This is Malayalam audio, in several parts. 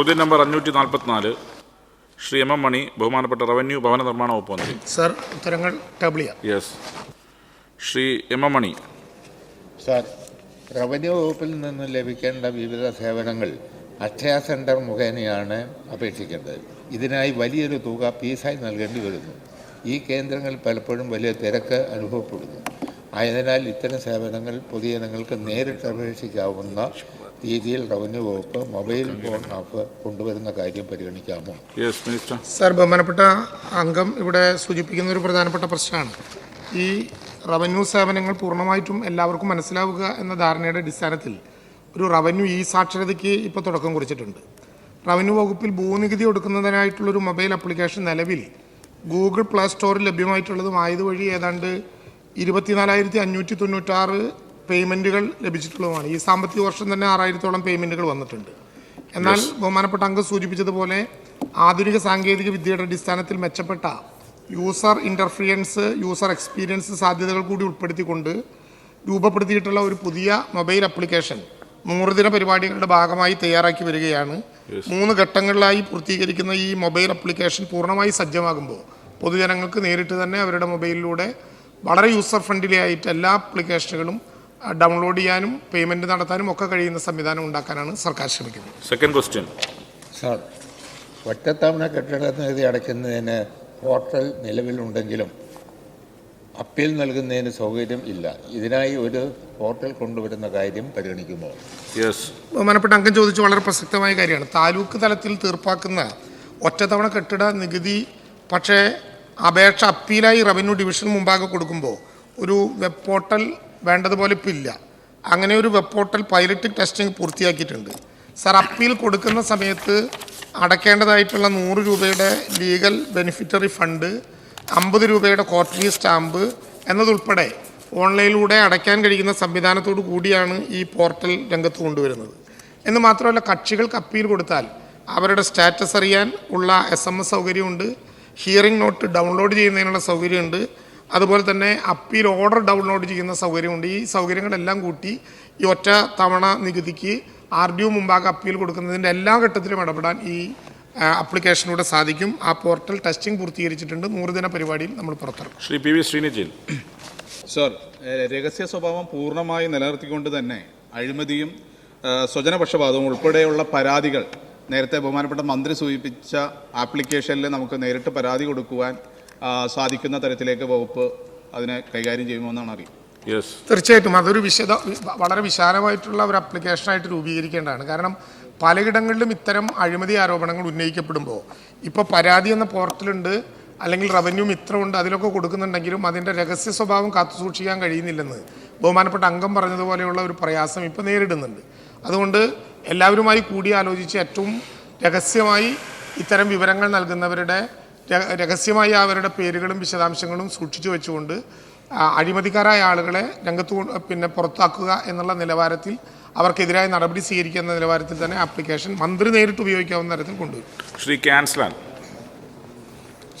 ചോദ്യം നമ്പർ അഞ്ഞൂറ്റി നാൽപ്പത്തിനാല് ശ്രീ എം എം മണി ബഹുമാനപ്പെട്ട റവന്യൂ ഭവന നിർമ്മാണ വകുപ്പ് മന്ത്രി. സർ ഉത്തരങ്ങൾ ടബിൾ ചെയ്യാം. Yes Shri M M Mani. Sir revenue വകുപ്പിൽ നിന്ന് ലഭിക്കേണ്ട വിവിധ സേവനങ്ങൾ അക്ഷയ സെന്റർ മുഖേനയാണ് അപേക്ഷിക്കേണ്ടത്. ഇതിനായി വലിയൊരു തുക ഫീസായി നൽകേണ്ടി വരുന്നു. ഈ കേന്ദ്രങ്ങൾ പലപ്പോഴും വലിയ തിരക്ക് അനുഭവപ്പെടുന്നു. ആയതിനാൽ ഇത്തരം സേവനങ്ങൾ പൊതുജനങ്ങൾക്ക് നേരിട്ട് അപേക്ഷിക്കാവുന്ന രീതിയിൽ റവന്യൂ വകുപ്പ് മൊബൈൽ ഫോൺ ആപ്പ് കൊണ്ടുവരുന്ന കാര്യം പരിഗണിക്കാമോ? യെസ് മിനിസ്റ്റർ സർ ബഹുമാനപ്പെട്ട അംഗം ഇവിടെ സൂചിപ്പിക്കുന്ന ഒരു പ്രധാനപ്പെട്ട പ്രശ്നമാണ്. ഈ റവന്യൂ സേവനങ്ങൾ പൂർണമായിട്ടും എല്ലാവർക്കും മനസ്സിലാവുക എന്ന ധാരണയുടെ അടിസ്ഥാനത്തിൽ ഒരു റവന്യൂ ഈ സാക്ഷരതയ്ക്ക് ഇപ്പോൾ തുടക്കം കുറിച്ചിട്ടുണ്ട്. റവന്യൂ വകുപ്പിൽ ഭൂനികുതി കൊടുക്കുന്നതിനായിട്ടുള്ളൊരു മൊബൈൽ ആപ്ലിക്കേഷൻ നിലവിൽ ഗൂഗിൾ പ്ലേ സ്റ്റോറിൽ ലഭ്യമായിട്ടുള്ളതും ആയതുവഴി ഏതാണ്ട് ഇരുപത്തിനാലായിരത്തി അഞ്ഞൂറ്റി തൊണ്ണൂറ്റാറ് പേയ്മെന്റുകൾ ലഭിച്ചിട്ടുള്ളതുമാണ്. ഈ സാമ്പത്തിക വർഷം തന്നെ ആറായിരത്തോളം പേയ്മെന്റുകൾ വന്നിട്ടുണ്ട്. എന്നാൽ ബഹുമാനപ്പെട്ട അംഗം സൂചിപ്പിച്ചതുപോലെ ആധുനിക സാങ്കേതിക വിദ്യയുടെ അടിസ്ഥാനത്തിൽ മെച്ചപ്പെട്ട യൂസർ ഇന്റർഫിയൻസ് യൂസർ എക്സ്പീരിയൻസ് സാധ്യതകൾ കൂടി ഉൾപ്പെടുത്തിക്കൊണ്ട് രൂപപ്പെടുത്തിയിട്ടുള്ള ഒരു പുതിയ മൊബൈൽ ആപ്ലിക്കേഷൻ നൂറ് ദിന പരിപാടികളുടെ ഭാഗമായി തയ്യാറാക്കി വരികയാണ്. മൂന്ന് ഘട്ടങ്ങളിലായി പൂർത്തീകരിക്കുന്ന ഈ മൊബൈൽ ആപ്ലിക്കേഷൻ പൂർണമായി സജ്ജമാകുമ്പോൾ പൊതുജനങ്ങൾക്ക് നേരിട്ട് തന്നെ അവരുടെ മൊബൈലിലൂടെ വളരെ യൂസർ ഫ്രണ്ട്ലി ആയിട്ട് എല്ലാ ആപ്ലിക്കേഷനുകളും ഡൗൺലോഡ് ചെയ്യാനും പേയ്മെന്റ് നടത്താനും ഒക്കെ കഴിയുന്ന സംവിധാനം ഉണ്ടാക്കാനാണ് സർക്കാർ ശ്രമിക്കുന്നത്. സെക്കൻഡ് ക്വസ്റ്റ്യൻ സാർ ഒറ്റത്തവണ കെട്ടിട നികുതി അടയ്ക്കുന്നതിന് പോർട്ടൽ നിലവിലുണ്ടെങ്കിലും അപ്പീൽ നൽകുന്നതിന് സൗകര്യം ഇല്ല. ഇതിനായി ഒരു പോർട്ടൽ കൊണ്ടുവരുന്ന കാര്യം പരിഗണിക്കുമോ? യെസ് ബഹുമാനപ്പെട്ട അംഗം ചോദിച്ചു വളരെ പ്രസക്തമായ കാര്യമാണ്. താലൂക്ക് തലത്തിൽ തീർപ്പാക്കുന്ന ഒറ്റത്തവണ കെട്ടിട നികുതി പക്ഷേ അപേക്ഷ അപ്പീലായി റവന്യൂ ഡിവിഷൻ മുമ്പാകെ കൊടുക്കുമ്പോൾ ഒരു വെബ് പോർട്ടൽ വേണ്ടതുപോലെ ഇപ്പം ഇല്ല. അങ്ങനെ ഒരു വെബ് പോർട്ടൽ പൈലറ്റ് ടെസ്റ്റിംഗ് പൂർത്തിയാക്കിയിട്ടുണ്ട്. സാർ അപ്പീൽ കൊടുക്കുന്ന സമയത്ത് അടയ്ക്കേണ്ടതായിട്ടുള്ള നൂറ് രൂപയുടെ ലീഗൽ ബെനിഫിറ്ററി ഫണ്ട് അമ്പത് രൂപയുടെ ക്വാർട്ടർലി സ്റ്റാമ്പ് എന്നതുൾപ്പെടെ ഓൺലൈനിലൂടെ അടയ്ക്കാൻ കഴിയുന്ന സംവിധാനത്തോടു കൂടിയാണ് ഈ പോർട്ടൽ രംഗത്ത് കൊണ്ടുവരുന്നത്. എന്ന് മാത്രമല്ല കക്ഷികൾക്ക് അപ്പീൽ കൊടുത്താൽ അവരുടെ സ്റ്റാറ്റസ് അറിയാൻ ഉള്ള എസ് എം എസ് സൗകര്യമുണ്ട്. ഹിയറിംഗ് നോട്ട് ഡൗൺലോഡ് ചെയ്യുന്നതിനുള്ള സൗകര്യമുണ്ട്. അതുപോലെ തന്നെ അപ്പീൽ ഓർഡർ ഡൗൺലോഡ് ചെയ്യുന്ന സൗകര്യമുണ്ട്. ഈ സൗകര്യങ്ങളെല്ലാം കൂട്ടി ഈ ഒറ്റ തവണ നികുതിക്ക് ആർ ഡി ഒ മുമ്പാകെ അപ്പീൽ കൊടുക്കുന്നതിന്റെ എല്ലാ ഘട്ടത്തിലും ഇടപെടാൻ ഈ ആപ്ലിക്കേഷനിലൂടെ സാധിക്കും. ആ പോർട്ടൽ ടെസ്റ്റിംഗ് പൂർത്തീകരിച്ചിട്ടുണ്ട്. നൂറ് ദിന പരിപാടിയിൽ നമ്മൾ പുറത്തിറക്കും Shri P V Sreenijin sir രഹസ്യ സ്വഭാവം പൂർണമായി നിലനിർത്തിക്കൊണ്ട് തന്നെ അഴിമതിയും സ്വജനപക്ഷപാതവും ഉൾപ്പെടെയുള്ള പരാതികൾ നേരത്തെ ബഹുമാനപ്പെട്ട മന്ത്രി സൂചിപ്പിച്ച ആപ്ലിക്കേഷനിൽ നമുക്ക് നേരിട്ട് പരാതി കൊടുക്കുവാൻ സാധിക്കുന്ന തരത്തിലേക്ക് വകുപ്പ് അതിനെ കൈകാര്യം ചെയ്യുമെന്നാണ് അറിയുന്നത് തീർച്ചയായിട്ടും അതൊരു വിശദ വളരെ വിശാലമായിട്ടുള്ള ഒരു ആപ്ലിക്കേഷനായിട്ട് രൂപീകരിക്കേണ്ടതാണ്. കാരണം പലയിടങ്ങളിലും ഇത്തരം അഴിമതി ആരോപണങ്ങൾ ഉന്നയിക്കപ്പെടുമ്പോൾ ഇപ്പോൾ പരാതി എന്ന പോർട്ടലുണ്ട് അല്ലെങ്കിൽ റവന്യൂ മിത്രമുണ്ട് അതിലൊക്കെ കൊടുക്കുന്നുണ്ടെങ്കിലും അതിന്റെ രഹസ്യ സ്വഭാവം കാത്തുസൂക്ഷിക്കാൻ കഴിയുന്നില്ലെന്ന് ബഹുമാനപ്പെട്ട അംഗം പറഞ്ഞതുപോലെയുള്ള ഒരു പ്രയാസം ഇപ്പോൾ നേരിടുന്നുണ്ട്. അതുകൊണ്ട് എല്ലാവരുമായി കൂടിയാലോചിച്ച് ഏറ്റവും രഹസ്യമായി ഇത്തരം വിവരങ്ങൾ നൽകുന്നവരുടെ രഹസ്യമായി അവരുടെ പേരുകളും വിശദാംശങ്ങളും സൂക്ഷിച്ചു വെച്ചുകൊണ്ട് അഴിമതിക്കാരായ ആളുകളെ രംഗത്ത് പിന്നെ പുറത്താക്കുക എന്നുള്ള നിലവാരത്തിൽ അവർക്കെതിരായ നടപടി സ്വീകരിക്കുക എന്ന നിലവാരത്തിൽ തന്നെ ആപ്ലിക്കേഷൻ മന്ത്രി നേരിട്ട് ഉപയോഗിക്കാവുന്ന തരത്തിൽ കൊണ്ടുവരും. ശ്രീ ക്യാൻസ്ലാൻ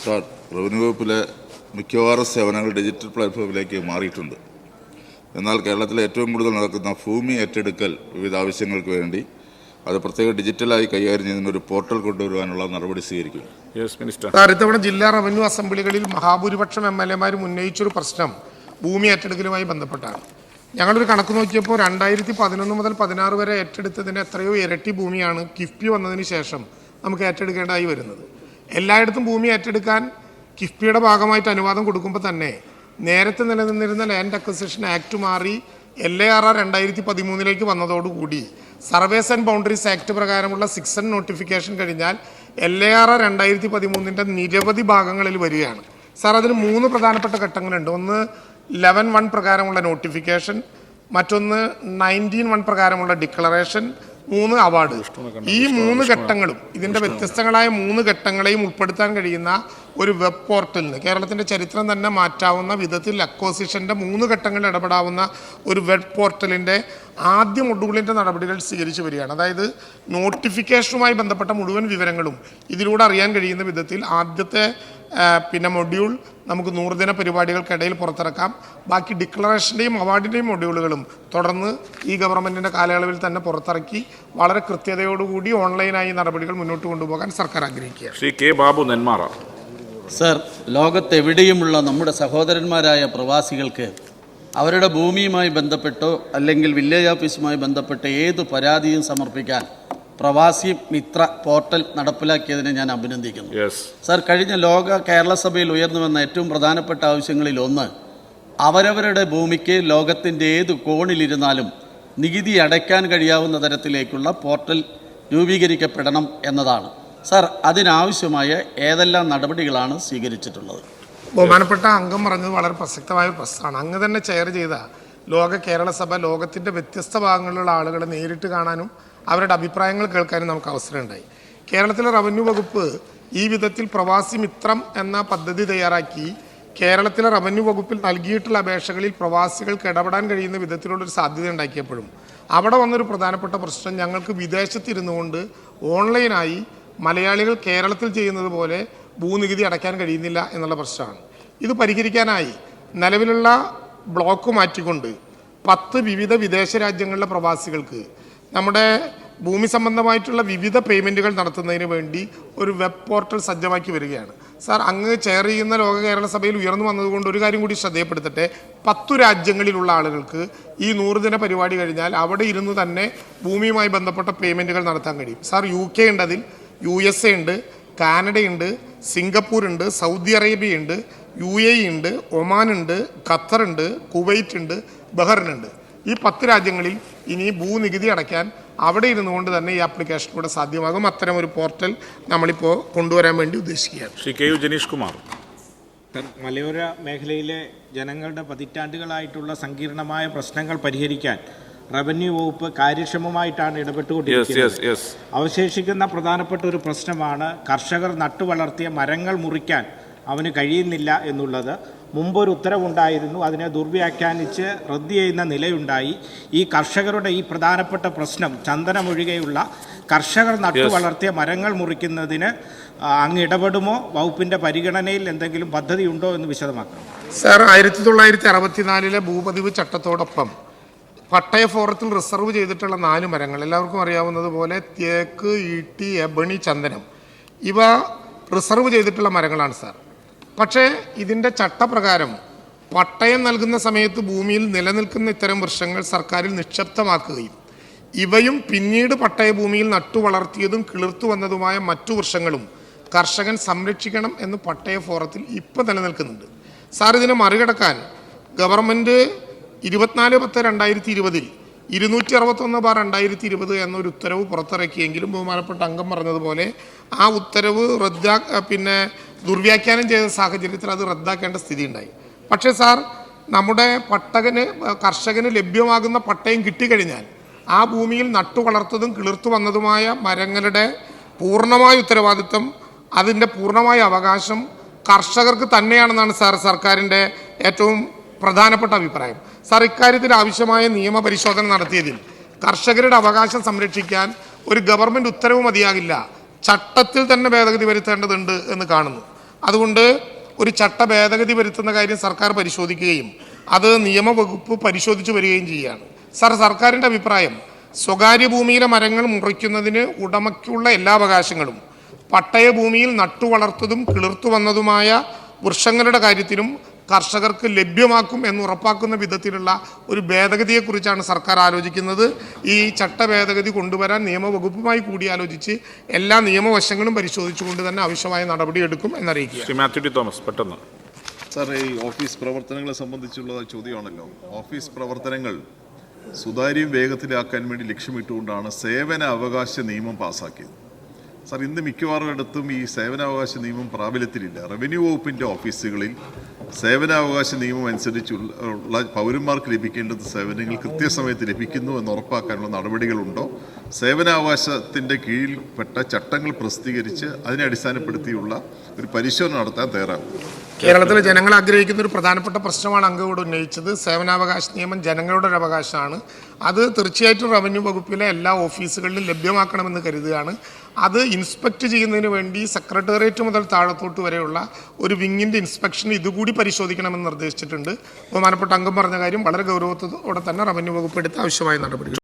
സാർ റവന്യൂ വകുപ്പിലെ മിക്കവാറും സേവനങ്ങൾ ഡിജിറ്റൽ പ്ലാറ്റ്ഫോമിലേക്ക് മാറിയിട്ടുണ്ട്. എന്നാൽ കേരളത്തിലെ ഏറ്റവും കൂടുതൽ നടക്കുന്ന ഭൂമി ഏറ്റെടുക്കൽ വിവിധ ആവശ്യങ്ങൾക്ക് വേണ്ടി അത് പ്രത്യേക ഡിജിറ്റലായി കൈകാര്യം ചെയ്യുന്ന ഒരു പോർട്ടൽ കൊണ്ടുവരുവാനുള്ള നടപടി സ്വീകരിക്കും. യെസ് മിനിസ്റ്റർ ഇത്തവണ ജില്ലാ റവന്യൂ അസംബ്ലികളിൽ മഹാഭൂരിപക്ഷം എം എൽ എമാരും ഉന്നയിച്ചൊരു പ്രശ്നം ഭൂമി ഏറ്റെടുക്കലുമായി ബന്ധപ്പെട്ടാണ്. ഞങ്ങളൊരു കണക്ക് നോക്കിയപ്പോൾ രണ്ടായിരത്തി പതിനൊന്ന് മുതൽ പതിനാറ് വരെ ഏറ്റെടുത്തതിന്റെ എത്രയോ ഇരട്ടി ഭൂമിയാണ് കിഫ്ബി വന്നതിന് ശേഷം നമുക്ക് ഏറ്റെടുക്കേണ്ടതായി വരുന്നത്. എല്ലായിടത്തും ഭൂമി ഏറ്റെടുക്കാൻ കിഫ്ബിയുടെ ഭാഗമായിട്ട് അനുവാദം കൊടുക്കുമ്പോൾ തന്നെ നേരത്തെ നിലനിന്നിരുന്ന ലാൻഡ് അക്വസിഷൻ ആക്ട് മാറി എൽ എ ആർ ആർ രണ്ടായിരത്തി പതിമൂന്നിലേക്ക് വന്നതോടുകൂടി സർവേസ് ആൻഡ് ബൗണ്ടറീസ് ആക്ട് പ്രകാരമുള്ള സിക്സൺ നോട്ടിഫിക്കേഷൻ കഴിഞ്ഞാൽ എൽ എ ആർ ആർ രണ്ടായിരത്തി പതിമൂന്നിന്റെ നിരവധി ഭാഗങ്ങളിൽ വരികയാണ്. സാർ അതിന് മൂന്ന് പ്രധാനപ്പെട്ട ഘട്ടങ്ങളുണ്ട്. ഒന്ന് ലെവൻ വൺ പ്രകാരമുള്ള നോട്ടിഫിക്കേഷൻ മറ്റൊന്ന് നയന്റീൻ വൺ പ്രകാരമുള്ള ഡിക്ലറേഷൻ മൂന്ന് അവാർഡ്. ഈ മൂന്ന് ഘട്ടങ്ങളും ഇതിന്റെ വ്യത്യസ്തങ്ങളായ മൂന്ന് ഘട്ടങ്ങളെയും ഉൾപ്പെടുത്താൻ കഴിയുന്ന ഒരു വെബ് പോർട്ടലിന് കേരളത്തിന്റെ ചരിത്രം തന്നെ മാറ്റാവുന്ന വിധത്തിൽ അക്വസിഷന്റെ മൂന്ന് ഘട്ടങ്ങളിൽ ഇടപെടാവുന്ന ഒരു വെബ് പോർട്ടലിന്റെ ആദ്യ മൊഡ്യൂളിന്റെ നടപടികൾ സ്വീകരിച്ചു വരികയാണ്. അതായത് നോട്ടിഫിക്കേഷനുമായി ബന്ധപ്പെട്ട മുഴുവൻ വിവരങ്ങളും ഇതിലൂടെ അറിയാൻ കഴിയുന്ന വിധത്തിൽ ആദ്യത്തെ പിന്നെ മൊഡ്യൂൾ നമുക്ക് നൂറുദിന പരിപാടികൾക്കിടയിൽ പുറത്തിറക്കാം. ബാക്കി ഡിക്ലറേഷന്റെയും അവാർഡിന്റെയും മൊഡ്യൂളുകളും തുടർന്ന് ഈ ഗവൺമെന്റിന്റെ കാലയളവിൽ തന്നെ പുറത്തിറക്കി വളരെ കൃത്യതയോടുകൂടി ഓൺലൈനായി നടപടികൾ മുന്നോട്ട് കൊണ്ടുപോകാൻ സർക്കാർ ആഗ്രഹിക്കുക ശ്രീ കെ ബാബു നെന്മാറ. സർ ലോകത്തെവിടെയുമുള്ള നമ്മുടെ സഹോദരന്മാരായ പ്രവാസികൾക്ക് അവരുടെ ഭൂമിയുമായി ബന്ധപ്പെട്ടോ അല്ലെങ്കിൽ വില്ലേജ് ഓഫീസുമായി ബന്ധപ്പെട്ട ഏത് പരാതിയും സമർപ്പിക്കാൻ പ്രവാസി മിത്ര പോർട്ടൽ നടപ്പിലാക്കിയതിനെ ഞാൻ അഭിനന്ദിക്കുന്നു. യെസ് സർ കഴിഞ്ഞ ലോക കേരള സഭയിൽ ഉയർന്നു വന്ന ഏറ്റവും പ്രധാനപ്പെട്ട ആവശ്യങ്ങളിൽ ഒന്ന് അവരവരുടെ ഭൂമിക്ക് ലോകത്തിന്റെ ഏത് കോണിലിരുന്നാലും നികുതി അടയ്ക്കാൻ കഴിയാവുന്ന തരത്തിലേക്കുള്ള പോർട്ടൽ രൂപീകരിക്കപ്പെടണം എന്നതാണ്. സർ അതിനാവശ്യമായ ഏതെല്ലാം നടപടികളാണ് സ്വീകരിച്ചിട്ടുള്ളത്? ബഹുമാനപ്പെട്ട അംഗം പറഞ്ഞത് വളരെ പ്രസക്തമായ പ്രശ്നമാണ്. അങ്ങ് തന്നെ ചെയർ ചെയ്ത ലോക കേരള സഭ ലോകത്തിന്റെ വ്യത്യസ്ത ഭാഗങ്ങളിലുള്ള ആളുകളെ നേരിട്ട് കാണാനും അവരുടെ അഭിപ്രായങ്ങൾ കേൾക്കാനും നമുക്ക് അവസരമുണ്ടായി കേരളത്തിലെ റവന്യൂ വകുപ്പ് ഈ വിധത്തിൽ പ്രവാസി മിത്രം എന്ന പദ്ധതി തയ്യാറാക്കി കേരളത്തിലെ റവന്യൂ വകുപ്പിൽ നൽകിയിട്ടുള്ള അപേക്ഷകളിൽ പ്രവാസികൾക്ക് ഇടപെടാൻ കഴിയുന്ന വിധത്തിലുള്ളൊരു സാധ്യത ഉണ്ടാക്കിയപ്പോഴും അവിടെ വന്നൊരു പ്രധാനപ്പെട്ട പ്രശ്നം ഞങ്ങൾക്ക് വിദേശത്തിരുന്നു കൊണ്ട് ഓൺലൈനായി മലയാളികൾ കേരളത്തിൽ ചെയ്യുന്നത് പോലെ ഭൂനികുതി അടയ്ക്കാൻ കഴിയുന്നില്ല എന്നുള്ള പ്രശ്നമാണ്. ഇത് പരിഹരിക്കാനായി നിലവിലുള്ള ബ്ലോക്ക് മാറ്റിക്കൊണ്ട് പത്ത് വിവിധ വിദേശ രാജ്യങ്ങളിലെ പ്രവാസികൾക്ക് നമ്മുടെ ഭൂമി സംബന്ധമായിട്ടുള്ള വിവിധ പേയ്മെന്റുകൾ നടത്തുന്നതിന് വേണ്ടി ഒരു വെബ് പോർട്ടൽ സജ്ജമാക്കി വരികയാണ്. സാർ അങ്ങ് ചെയർ ചെയ്യുന്ന ലോക കേരള സഭയിൽ ഉയർന്നു വന്നതുകൊണ്ട് ഒരു കാര്യം കൂടി ശ്രദ്ധയപ്പെടുത്തട്ടെ. പത്തു രാജ്യങ്ങളിലുള്ള ആളുകൾക്ക് ഈ നൂറ് ദിന പരിപാടി കഴിഞ്ഞാൽ അവിടെ ഇരുന്ന് തന്നെ ഭൂമിയുമായി ബന്ധപ്പെട്ട പേയ്മെന്റുകൾ നടത്താൻ കഴിയും. സാർ യു കെ ഉണ്ട് അതിൽ യു എസ് എ ഉണ്ട് കാനഡയുണ്ട് സിംഗപ്പൂർ ഉണ്ട് സൗദി അറേബ്യ ഉണ്ട് യു എ ഉണ്ട് ഒമാൻ ഉണ്ട് ഖത്തർ ഉണ്ട് കുവൈറ്റ് ഉണ്ട് ബഹ്റിൻ ഉണ്ട് ഈ പത്ത് രാജ്യങ്ങളിൽ ഇനി ഭൂനികുതി അടയ്ക്കാൻ അവിടെ ഇരുന്നുകൊണ്ട് തന്നെ ഈ ആപ്ലിക്കേഷൻ ആപ്ലിക്കേഷനിലൂടെ സാധ്യമാകും. അത്തരം ഒരു പോർട്ടൽ നമ്മളിപ്പോൾ കൊണ്ടുവരാൻ വേണ്ടി ഉദ്ദേശിക്കുകയാണ്. Shri K U Janeesh Kumar. മലയോര മേഖലയിലെ ജനങ്ങളുടെ പതിറ്റാണ്ടുകളായിട്ടുള്ള സങ്കീർണമായ പ്രശ്നങ്ങൾ പരിഹരിക്കാൻ റവന്യൂ വകുപ്പ് കാര്യക്ഷമമായിട്ടാണ് ഇടപെട്ടുകൊണ്ടിരിക്കുന്നത്. യെസ് യെസ് അവശേഷിക്കുന്ന പ്രധാനപ്പെട്ട ഒരു പ്രശ്നമാണ് കർഷകർ നട്ടുവളർത്തിയ മരങ്ങൾ മുറിക്കാൻ അവന് കഴിയുന്നില്ല എന്നുള്ളത്. മുമ്പൊരു ഉത്തരവുണ്ടായിരുന്നു അതിനെ ദുർവ്യാഖ്യാനിച്ച് റദ്ദ് ചെയ്യുന്ന നിലയുണ്ടായി. ഈ കർഷകരുടെ ഈ പ്രധാനപ്പെട്ട പ്രശ്നം ചന്ദനമൊഴികെയുള്ള കർഷകർ നട്ടുവളർത്തിയ മരങ്ങൾ മുറിക്കുന്നതിന് അങ്ങ് ഇടപെടുമോ? വകുപ്പിന്റെ പരിഗണനയിൽ എന്തെങ്കിലും പദ്ധതി ഉണ്ടോ എന്ന് വിശദമാക്കണം സാർ ആയിരത്തി തൊള്ളായിരത്തി അറുപത്തിനാലിലെ ഭൂപതിവ് ചട്ടത്തോടൊപ്പം പട്ടയ ഫോറത്തിൽ റിസർവ് ചെയ്തിട്ടുള്ള നാല് മരങ്ങൾ. എല്ലാവർക്കും അറിയാവുന്നത് പോലെ തേക്ക് ഈട്ടി എബണി ചന്ദനം. ഇവ റിസർവ് ചെയ്തിട്ടുള്ള മരങ്ങളാണ് സാർ. പക്ഷേ ഇതിന്റെ ചട്ടപ്രകാരം പട്ടയം നൽകുന്ന സമയത്ത് ഭൂമിയിൽ നിലനിൽക്കുന്ന ഇത്തരം വൃക്ഷങ്ങൾ സർക്കാരിൽ നിക്ഷിപ്തമാക്കുകയും ഇവയും പിന്നീട് പട്ടയ ഭൂമിയിൽ നട്ടുവളർത്തിയതും കിളിർത്തു വന്നതുമായ മറ്റു വൃക്ഷങ്ങളും കർഷകൻ സംരക്ഷിക്കണം എന്ന് പട്ടയ ഫോറത്തിൽ ഇപ്പം നിലനിൽക്കുന്നുണ്ട്. സാർ ഇതിനെ മറികടക്കാൻ ഗവൺമെന്റ് ഇരുപത്തിനാല് പത്ത് രണ്ടായിരത്തി ഇരുപതിൽ ഇരുന്നൂറ്റി അറുപത്തൊന്ന് ബാർ രണ്ടായിരത്തി ഇരുപത് എന്നൊരു ഉത്തരവ് പുറത്തിറക്കിയെങ്കിലും ബഹുമാനപ്പെട്ട അംഗം പറഞ്ഞതുപോലെ ആ ഉത്തരവ് റദ്ദാ പിന്നെ ദുർവ്യാഖ്യാനം ചെയ്ത സാഹചര്യത്തിൽ അത് റദ്ദാക്കേണ്ട സ്ഥിതി ഉണ്ടായി പക്ഷേ സാർ നമ്മുടെ പട്ടകന് കർഷകന് ലഭ്യമാകുന്ന പട്ടയം കിട്ടിക്കഴിഞ്ഞാൽ ആ ഭൂമിയിൽ നട്ടു നട്ടുവളർത്തതും കിളിർത്തു വന്നതുമായ മരങ്ങളുടെ പൂർണമായ ഉത്തരവാദിത്വം അതിന്റെ പൂർണമായ അവകാശം കർഷകർക്ക് തന്നെയാണെന്നാണ് സാർ സർക്കാരിന്റെ ഏറ്റവും പ്രധാനപ്പെട്ട അഭിപ്രായം. സാർ ഇക്കാര്യത്തിൽ ആവശ്യമായ നിയമപരിശോധന നടത്തിയതിൽ കർഷകരുടെ അവകാശം സംരക്ഷിക്കാൻ ഒരു ഗവൺമെന്റ് ഉത്തരവ് മതിയാകില്ല. ചട്ടത്തിൽ തന്നെ ഭേദഗതി വരുത്തേണ്ടതുണ്ട് എന്ന് കാണുന്നു. അതുകൊണ്ട് ഒരു ചട്ട ഭേദഗതി വരുത്തുന്ന കാര്യം സർക്കാർ പരിശോധിക്കുകയും അത് നിയമവകുപ്പ് പരിശോധിച്ചു വരികയും ചെയ്യുകയാണ്. സാർ സർക്കാരിന്റെ അഭിപ്രായം സ്വകാര്യ ഭൂമിയിലെ മരങ്ങൾ മുറിക്കുന്നതിന് ഉടമയ്ക്കുള്ള എല്ലാ അവകാശങ്ങളും പട്ടയ ഭൂമിയിൽ നട്ടുവളർത്തതും കിളിർത്തു വന്നതുമായ വൃക്ഷങ്ങളുടെ കാര്യത്തിലും കർഷകർക്ക് ലഭ്യമാക്കും എന്ന് ഉറപ്പാക്കുന്ന വിധത്തിലുള്ള ഒരു ഭേദഗതിയെക്കുറിച്ചാണ് സർക്കാർ ആലോചിക്കുന്നത്. ഈ ചട്ട ഭേദഗതി കൊണ്ടുവരാൻ നിയമവകുപ്പുമായി കൂടിയാലോചിച്ച് എല്ലാ നിയമവശങ്ങളും പരിശോധിച്ചുകൊണ്ട് തന്നെ ആവശ്യമായ നടപടിയെടുക്കും എന്നറിയിക്കുക. ശ്രീ മാത്യു ടി തോമസ് പെട്ടെന്ന്. സാർ ഈ ഓഫീസ് പ്രവർത്തനങ്ങളെ സംബന്ധിച്ചുള്ള ചോദ്യമാണല്ലോ. ഓഫീസ് പ്രവർത്തനങ്ങൾ സുതാര്യം വേഗത്തിലാക്കാൻ വേണ്ടി ലക്ഷ്യമിട്ടുകൊണ്ടാണ് സേവന അവകാശ നിയമം പാസാക്കിയത്. സാർ ഇന്ന് മിക്കവാറും അടുത്തും ഈ സേവനാവകാശ നിയമം പ്രാബല്യത്തിലില്ല. റവന്യൂ വകുപ്പിന്റെ ഓഫീസുകളിൽ സേവനാവകാശ നിയമം അനുസരിച്ചുള്ള പൗരന്മാർക്ക് ലഭിക്കേണ്ടത് സേവനങ്ങൾ കൃത്യസമയത്ത് ലഭിക്കുന്നു എന്ന് ഉറപ്പാക്കാനുള്ള നടപടികളുണ്ടോ? സേവനാവകാശത്തിന്റെ കീഴിൽപ്പെട്ട ചട്ടങ്ങൾ പ്രസിദ്ധീകരിച്ച് അതിനെ അടിസ്ഥാനപ്പെടുത്തിയുള്ള ഒരു പരിശോധന നടത്താൻ തയ്യാറാകും. കേരളത്തിലെ ജനങ്ങൾ ആഗ്രഹിക്കുന്ന ഒരു പ്രധാനപ്പെട്ട പ്രശ്നമാണ് അംഗം ഇവിടെ ഉന്നയിച്ചത്. സേവനാവകാശ നിയമം ജനങ്ങളുടെ ഒരു അവകാശമാണ്. അത് തീർച്ചയായിട്ടും റവന്യൂ വകുപ്പിലെ എല്ലാ ഓഫീസുകളിലും ലഭ്യമാക്കണമെന്ന് കരുതുകയാണ്. അത് ഇൻസ്പെക്ട് ചെയ്യുന്നതിന് വേണ്ടി സെക്രട്ടേറിയറ്റ് മുതൽ താഴത്തോട്ട് വരെയുള്ള ഒരു വിങ്ങിന്റെ ഇൻസ്പെക്ഷൻ ഇതുകൂടി പരിശോധിക്കണമെന്ന് നിർദ്ദേശിച്ചിട്ടുണ്ട്. ബഹുമാനപ്പെട്ട അംഗം പറഞ്ഞ കാര്യം വളരെ ഗൗരവത്തോടെ തന്നെ റവന്യൂ വകുപ്പ് എടുത്ത് ആവശ്യമായ നടപടികൾ.